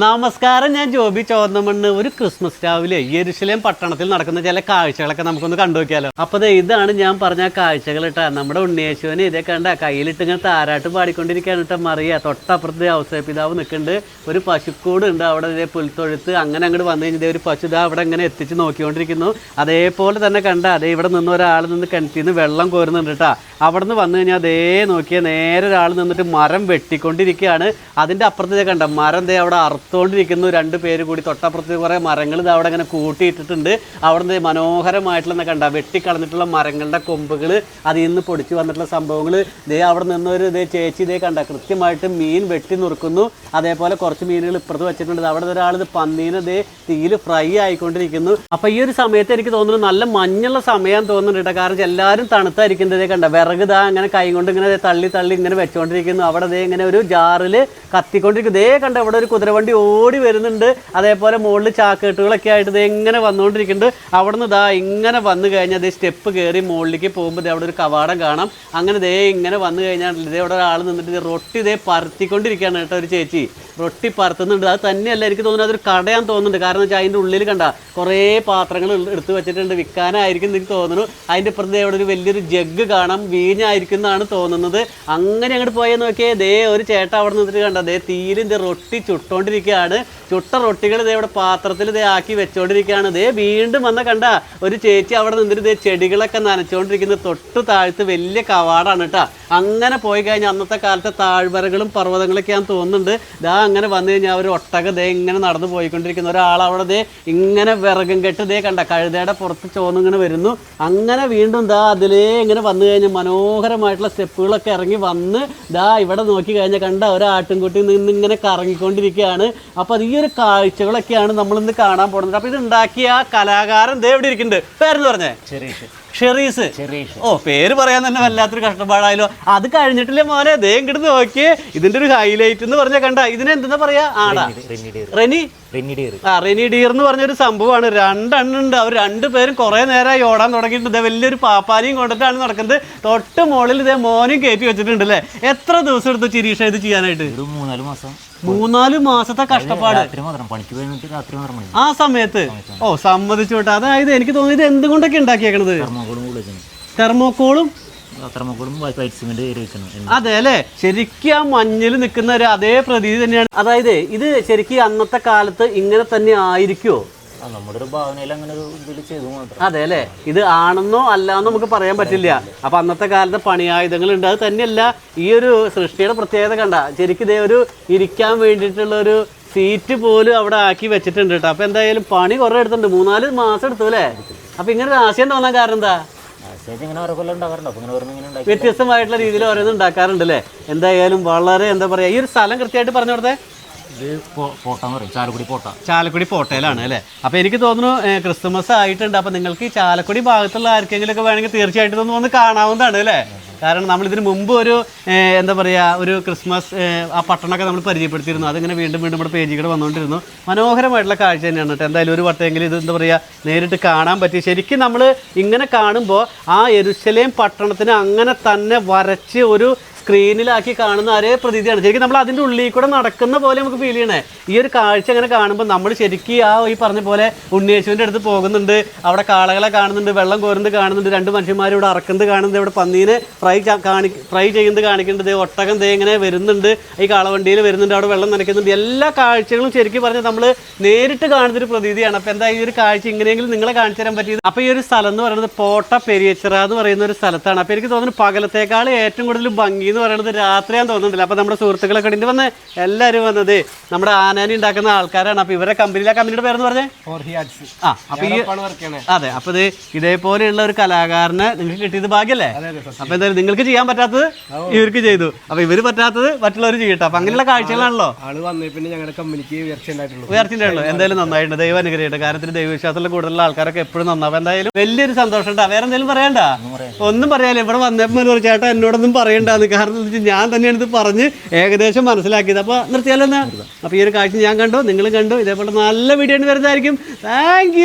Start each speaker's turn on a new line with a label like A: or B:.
A: നമസ്കാരം ഞാൻ ജോബി ചോന്നമണ്ണ്. ഒരു ക്രിസ്മസ് രാവിലെ യെരുശലേം പട്ടണത്തിൽ നടക്കുന്ന ചില കാഴ്ചകളൊക്കെ നമുക്കൊന്ന് കണ്ടു നോക്കിയാലോ. അപ്പൊ ഇതാണ് ഞാൻ പറഞ്ഞ കാഴ്ചകൾ ഇട്ട നമ്മുടെ ഉണ്ണിയേശുവിന് ഇതേ കണ്ട കയ്യിലിട്ട് ഇങ്ങനെ താരാട്ട് പാടിക്കൊണ്ടിരിക്കുകയാണ് കേട്ടോ മറിയ. തൊട്ടപ്പുറത്ത് ഔസേപിതാവ് നിൽക്കുന്നുണ്ട്. ഒരു പശുക്കൂട് ഉണ്ട് അവിടെ ഇതേ പുൽത്തൊഴുത്ത്. അങ്ങനെ അങ്ങോട്ട് വന്നു കഴിഞ്ഞാൽ ഒരു പശു അവിടെ ഇങ്ങനെ എത്തിച്ച് നോക്കിക്കൊണ്ടിരിക്കുന്നു. അതേപോലെ തന്നെ കണ്ട അതേ ഇവിടെ നിന്ന് ഒരാൾ നിന്ന് കിണറ്റിൽ നിന്ന് വെള്ളം കോരുന്നുണ്ട് കേട്ടാ. അവിടെ നിന്ന് വന്നു കഴിഞ്ഞാൽ അതേ നോക്കിയാൽ നേരെ ഒരാൾ നിന്നിട്ട് മരം വെട്ടിക്കൊണ്ടിരിക്കുകയാണ്. അതിന്റെ അപ്പുറത്ത് കണ്ട മരം ദേ അവിടെ അറുത്തുകൊണ്ടിരിക്കുന്നു രണ്ട് പേര് കൂടി തൊട്ടപ്പുറത്ത് കുറേ മരങ്ങൾ ഇത് അവിടെ ഇങ്ങനെ കൂട്ടിയിട്ടിട്ടുണ്ട്. അവിടെ മനോഹരമായിട്ടുള്ള കണ്ട വെട്ടിക്കളഞ്ഞിട്ടുള്ള മരങ്ങളുടെ കൊമ്പുകൾ അതിൽ നിന്ന് പൊടിച്ചു വന്നിട്ടുള്ള സംഭവങ്ങൾ ഇതേ അവിടെ നിന്നൊരു ഇതേ ചേച്ചി ഇതേ കണ്ട കൃത്യമായിട്ട് മീൻ വെട്ടി നുറുക്കുന്നു. അതേപോലെ കുറച്ച് മീനുകൾ ഇപ്പുറത്ത് വെച്ചിട്ടുണ്ട്. അവിടെ ഒരാൾ ഇത് പന്നീനെ ദേ തീയിൽ ഫ്രൈ ആയിക്കൊണ്ടിരിക്കുന്നു. അപ്പോൾ ഈ ഒരു സമയത്ത് എനിക്ക് തോന്നുന്നു നല്ല മഞ്ഞുള്ള സമയം തോന്നുന്നുണ്ട് കേട്ടോ. കാരണം എല്ലാവരും തണുത്തായിരിക്കുന്നതേ കണ്ട. വിറക് ദാ അങ്ങനെ കൈ കൊണ്ട് ഇങ്ങനെ തള്ളി തള്ളി ഇങ്ങനെ വെച്ചുകൊണ്ടിരിക്കുന്നു അവിടെ ദേ ഇങ്ങനെ ഒരു ജാറിൽ കത്തിക്കൊണ്ടിരിക്കുന്നു. ഇതേ കണ്ട ഇവിടെ ഒരു കുതിരവണ്ടി ഓടി വരുന്നുണ്ട്. അതേപോലെ മുകളിൽ ചാക്കേട്ടുകളൊക്കെ ആയിട്ട് ദേ എങ്ങനെ വന്നുകൊണ്ടിരിക്കുന്നുണ്ട് അവിടെ നിന്ന് ഇതാ ഇങ്ങനെ വന്നു കഴിഞ്ഞാൽ ദേ സ്റ്റെപ്പ് കയറി മുകളിലേക്ക് പോകുമ്പോൾ അവിടെ ഒരു കവാടം കാണാം. അങ്ങനെ ദേ ഇങ്ങനെ വന്നു കഴിഞ്ഞാൽ ഇതേ അവിടെ ഒരാൾ നിന്നിട്ട് റൊട്ടി ഇതേ പരത്തിക്കൊണ്ടിരിക്കുകയാണ് കേട്ടോ ഒരു ചേച്ചി. റൊട്ടി പരത്തുന്നുണ്ട്. അത് തന്നെയല്ല എനിക്ക് തോന്നുന്നത് അതൊരു കടയാൻ തോന്നുന്നുണ്ട്. കാരണം വെച്ചാൽ അതിന്റെ ഉള്ളിൽ കണ്ട കുറേ പാത്രങ്ങൾ എടുത്ത് വെച്ചിട്ടുണ്ട്. വിൽക്കാനായിരിക്കും എനിക്ക് തോന്നുന്നു. അതിന്റെ ഇപ്പുറത്ത് അവിടെ ഒരു വലിയൊരു ജഗ് കാണാം. വീഞ്ഞായിരിക്കും എന്നാണ് തോന്നുന്നത്. അങ്ങനെ അങ്ങോട്ട് പോയാൽ നോക്കിയേ ദേ ഒരു ചേട്ടൻ അവിടെ നിന്നിട്ട് കണ്ട ദേ തീയിലും ദേ റൊട്ടി ചുട്ടോണ്ടിരിക്കുകയാണ് ചുട്ട റൊട്ടികൾ ഇതേ ഇവിടെ പാത്രത്തിൽ ഇതേ ആക്കി വെച്ചോണ്ടിരിക്കുകയാണ്. ഇതേ വീണ്ടും വന്ന കണ്ട ഒരു ചേച്ചി അവിടെ നിന്നിട്ട് ഇതേ ചെടികളൊക്കെ നനച്ചുകൊണ്ടിരിക്കുന്നത് തൊട്ട് താഴ്ത്ത് വലിയ കവാടാണ് കേട്ടോ. അങ്ങനെ പോയി കഴിഞ്ഞാൽ അന്നത്തെ കാലത്തെ താഴ്വരകളും പർവതങ്ങളൊക്കെയാന്ന് തോന്നുന്നുണ്ട്. ഇതാ അങ്ങനെ വന്നു കഴിഞ്ഞാൽ ഒരു ഒട്ടക ദേ ഇങ്ങനെ നടന്നു പോയിക്കൊണ്ടിരിക്കുന്ന. ഒരാൾ അവിടെ ദേ ഇങ്ങനെ വിറകും കെട്ട് ദേ കണ്ട കഴുതയുടെ പുറത്ത് ചോന്നിങ്ങനെ വരുന്നു. അങ്ങനെ വീണ്ടും ദാ അതിലേ ഇങ്ങനെ വന്നു കഴിഞ്ഞാൽ മനോഹരമായിട്ടുള്ള സ്റ്റെപ്പുകളൊക്കെ ഇറങ്ങി വന്ന് ദാ ഇവിടെ നോക്കി കഴിഞ്ഞാൽ കണ്ട ഒരാട്ടിൻകുട്ടി നിന്ന് ഇങ്ങനെ കറങ്ങിക്കൊണ്ടിരിക്കുകയാണ്. അപ്പോൾ അത് ഈ ഒരു കാഴ്ചകളൊക്കെയാണ് നമ്മൾ ഇന്ന് കാണാൻ പോകുന്നത്. അപ്പൊ ഇത് ഉണ്ടാക്കിയ കലാകാരൻ ദേ ഇവിടെ ഇരിക്കുന്നുണ്ട്. പേരെന്ന് പറഞ്ഞേ? ഷെറീസ്. ഓ പേര് പറയാൻ തന്നെ വല്ലാത്തൊരു കഷ്ടപ്പാടായാലോ അത് കഴിഞ്ഞിട്ടില്ലേ മോനെ? ദേ ഇങ്ങോട്ട് നോക്കിയേ. ഇതിന്റെ ഒരു ഹൈലൈറ്റ് എന്ന് പറഞ്ഞാൽ കണ്ട. ഇതിനെന്താ പറയാ? ആടാ. റെനി ആ റെനി ഡിയർ എന്ന് പറഞ്ഞൊരു സംഭവമാണ്. രണ്ടെണ്ണുണ്ട് അവർ രണ്ടുപേരും കുറെ നേരമായി ഓടാൻ തുടങ്ങിയിട്ടുണ്ട്. വലിയൊരു പാപ്പാലിയും കൊണ്ടിട്ടാണ് നടക്കുന്നത്. തൊട്ട് മുകളിൽ ഇതേ മോനും കയറ്റി വെച്ചിട്ടുണ്ട് അല്ലേ എത്ര ദിവസം എടുത്തു ചിരീഷ ഇത് ചെയ്യാനായിട്ട്?
B: മൂന്നാൽ മാസം.
A: മൂന്നാൽ മാസത്തെ കഷ്ടപ്പാട്.
B: രാത്രി പണിക്ക്
A: ആ സമയത്ത്. ഓ സമ്മതിച്ചു വിട്ടാ. അതായത് എനിക്ക് തോന്നിയത് എന്തുകൊണ്ടൊക്കെ ഉണ്ടാക്കിയേക്കണത്?
B: തെർമോക്കോളും
A: അതെ അല്ലെ? ശരിക്കും ആ മഞ്ഞിൽ നിൽക്കുന്ന ഒരു അതേ പ്രതീതി തന്നെയാണ്. അതായത് ഇത് ശരിക്കും അന്നത്തെ കാലത്ത് ഇങ്ങനെ തന്നെ ആയിരിക്കുമോ
B: നമ്മുടെ ഒരു ഭാവനയിൽ അങ്ങനെ ഒരു ഇതിൽ ചെയ്തു മാത്രം.
A: അതെ അല്ലേ? ഇത് ആണെന്നോ അല്ലാന്നോ നമുക്ക് പറയാൻ പറ്റില്ല. അപ്പൊ അന്നത്തെ കാലത്തെ പണിയായുധങ്ങൾ ഉണ്ട് അത് തന്നെയല്ല ഈ ഒരു സൃഷ്ടിയുടെ പ്രത്യേകത കണ്ട ശരിക്കും ഇതേ ഒരു ഇരിക്കാൻ വേണ്ടിയിട്ടുള്ള ഒരു സീറ്റ് പോലും അവിടെ ആക്കി വെച്ചിട്ടുണ്ട് കേട്ടോ. അപ്പൊ എന്തായാലും പണി കുറെ എടുത്തിട്ടുണ്ട്. മൂന്നാൽ മാസം എടുത്തു അല്ലേ? അപ്പൊ ഇങ്ങനെ ഒരു ആശയം തോന്നാൻ കാരണം എന്താ? വ്യത്യസ്തമായിട്ടുള്ള രീതിയിൽ ഓരോന്നും ഉണ്ടാക്കാറുണ്ട് അല്ലേ? എന്തായാലും വളരെ എന്താ പറയാ ഈ ഒരു സ്ഥലം കൃത്യമായിട്ട് പറഞ്ഞു കൊടുത്തേ.
B: പറയും. ചാലക്കുടി
A: ചാലക്കുടി പോട്ടയിലാണ് അല്ലേ? അപ്പോൾ എനിക്ക് തോന്നുന്നു ക്രിസ്മസ് ആയിട്ടുണ്ട്. അപ്പോൾ നിങ്ങൾക്ക് ചാലക്കുടി ഭാഗത്തുള്ള ആർക്കെങ്കിലും ഒക്കെ വേണമെങ്കിൽ തീർച്ചയായിട്ടും ഒന്ന് വന്ന് കാണാവുന്നതാണ് അല്ലേ? കാരണം നമ്മൾ ഇതിന് മുമ്പ് ഒരു എന്താ പറയുക ഒരു ക്രിസ്മസ് ആ പട്ടണമൊക്കെ നമ്മൾ പരിചയപ്പെടുത്തിയിരുന്നു. അതിങ്ങനെ വീണ്ടും വീണ്ടും നമ്മുടെ പേജുകൾ വന്നുകൊണ്ടിരുന്നു. മനോഹരമായിട്ടുള്ള കാഴ്ച തന്നെയാണ് കേട്ടോ. എന്തായാലും ഒരു വട്ടമെങ്കിലും ഇത് എന്താ പറയുക നേരിട്ട് കാണാൻ പറ്റി. ശരിക്കും നമ്മൾ ഇങ്ങനെ കാണുമ്പോൾ ആ എരുശലേം പട്ടണത്തിന് അങ്ങനെ തന്നെ വരച്ച് ഒരു സ്ക്രീനിലാക്കി കാണുന്ന അതേ പ്രതീതിയാണ്. ശരിക്കും നമ്മൾ അതിന്റെ ഉള്ളിൽ കൂടെ നടക്കുന്ന പോലെ നമുക്ക് ഫീൽ ചെയ്യണേ. ഈ ഒരു കാഴ്ച അങ്ങനെ കാണുമ്പോൾ നമ്മൾ ശരിക്കും ആ ഈ പറഞ്ഞ പോലെ ഉണ്ണിയേശുവിന്റെ അടുത്ത് പോകുന്നുണ്ട്. അവിടെ കാളകളെ കാണുന്നുണ്ട് വെള്ളം കോരുന്നത് കാണുന്നുണ്ട്. രണ്ട് മനുഷ്യന്മാർ ഇവിടെ അറക്കുന്നത് കാണുന്നുണ്ട്. ഇവിടെ പന്നീനെ ഫ്രൈ കാണി ഫ്രൈ ചെയ്യുന്നത് കാണിക്കുന്നുണ്ട്. ഒട്ടകം ദേ ഇങ്ങനെ വരുന്നുണ്ട്. ഈ കാളവണ്ടിയിൽ വരുന്നുണ്ട്. അവിടെ വെള്ളം നനയ്ക്കുന്നുണ്ട്. എല്ലാ കാഴ്ചകളും ശരിക്കും പറഞ്ഞാൽ നമ്മൾ നേരിട്ട് കാണുന്നൊരു പ്രതീതിയാണ്. അപ്പോൾ എന്താ ഈ ഒരു കാഴ്ച ഇങ്ങനെയെങ്കിലും നിങ്ങളെ കാണിച്ചു തരാൻ പറ്റിയത്? അപ്പോൾ ഈ ഒരു സ്ഥലം എന്ന് പറയുന്നത് പോട്ട പെരിയച്ചിറ എന്ന് പറയുന്ന ഒരു സ്ഥലത്താണ്. അപ്പോൾ എനിക്ക് തോന്നുന്നു പകലത്തേക്കാൾ ഏറ്റവും കൂടുതൽ ഭംഗി എന്ന് പറയുന്നത് രാത്രിയാന്ന് തോന്നുന്നില്ല. അപ്പോൾ നമ്മുടെ സുഹൃത്തുക്കളൊക്കെ ഉണ്ട്. വന്ന് എല്ലാവരും വന്നത് നമ്മുടെ ആനാനി ഉണ്ടാക്കുന്ന ആൾക്കാരാണ്. അപ്പോൾ ഇവരെ കമ്പനിയിലെ കമ്പനിയുടെ പേരെന്ന് പറഞ്ഞേ? ആ അപ്പോൾ ഈ അതെ അപ്പോൾ ഇത് ഇതേപോലെയുള്ള ഒരു കലാകാരനെ നിങ്ങൾക്ക് കിട്ടിയത് ഭാഗ്യല്ലേ? അപ്പോൾ എന്തായാലും നിങ്ങൾക്ക് ചെയ്യാൻ പറ്റാത്തത് ഇവർക്ക് ചെയ്തു. അപ്പോൾ ഇവർ പറ്റാത്തത് മറ്റുള്ളവർ ചെയ്യട്ടെ. അപ്പോൾ അങ്ങനെയുള്ള കാഴ്ചകളാണല്ലോ.
C: ആൾ വന്നേ പിന്നെ ഞങ്ങളുടെ കമ്പനിക്ക് ഉയർച്ച ഉണ്ടായിട്ടുള്ളൂ.
A: ഉയർച്ച ഉണ്ടായിട്ടുള്ളൂ എന്തായാലും നന്നായിട്ടുണ്ട്. ദൈവം അനുഗ്രഹിക്കട്ടെ കാര്യത്തിൽ ദൈവവിശ്വാസത്തിൽ കൂടുതലുള്ള ആൾക്കാരൊക്കെ എപ്പോഴും നന്നാവും. എന്തായാലും വലിയൊരു സന്തോഷം ഉണ്ടാ വേറെ എന്തെങ്കിലും പറയണ്ട ഒന്നും പറയാനില്ല. ഇവിടെ വന്നപ്പോൾ ചേട്ടാ എന്നോടൊന്നും പറയണ്ടാന്ന്. വെച്ചാൽ ഞാൻ തന്നെയാണ് ഇത് പറഞ്ഞ് ഏകദേശം മനസ്സിലാക്കിയത്. അപ്പോൾ നിർത്തിയാലോ എന്നാ? അപ്പോൾ ഈ ഒരു കാഴ്ച ഞാൻ കണ്ടു നിങ്ങളും കണ്ടു. ഇതേപോലെ നല്ല വീഡിയോ വരുന്നതായിരിക്കും. താങ്ക്